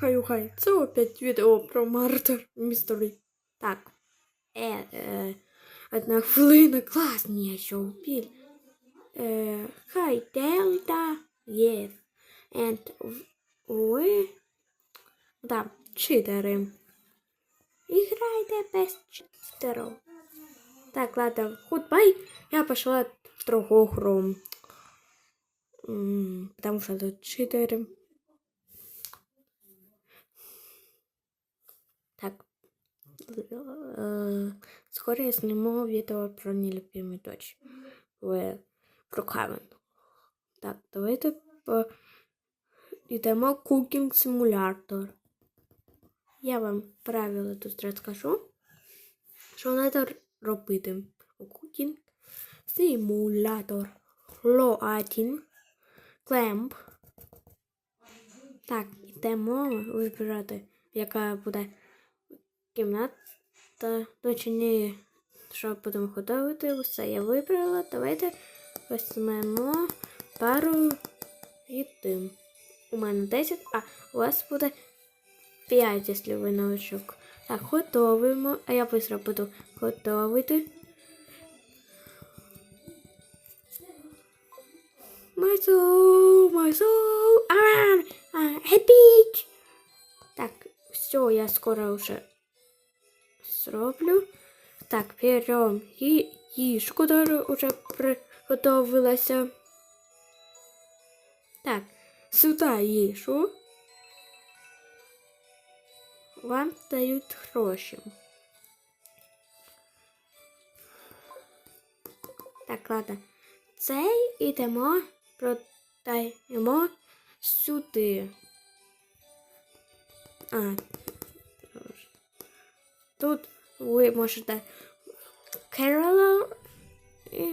хай хай, це опять відео про Murder Mystery. Так. Е, е, одна хвилина, класні, я впіль. Е, хай, Delta, yes. And ви, да, читери. Играйте без читеров. Так, ладно, худбай. Я пошла в другую игру. Потому что тут читеры. Так. Э, Скоро я сниму видео про нелюбимую дочь. В про Кевен. Так, давайте по... йдемо кукінг симулятор. Я вам правила тут розкажу, що треба робити. У кукінг симулятор. Лоатін. Так, йдемо вибирати, яка буде кімната. Точніше, що будемо готувати. Усе я вибрала. Давайте візьмемо пару їди. У мене 10, а у вас буде 5, якщо ви новичок. Так, готовимо. А я швидко буду готувати. My soul, my soul, ah, ah, happy. Так, все, я скоро уже зроблю. Так, берем ї- їжку, яка вже приготовилася. Так, сюди їжу. Вам дають гроші. Так, ладно. Цей ідемо, продаємо сюди. А. Тут ви можете Керола і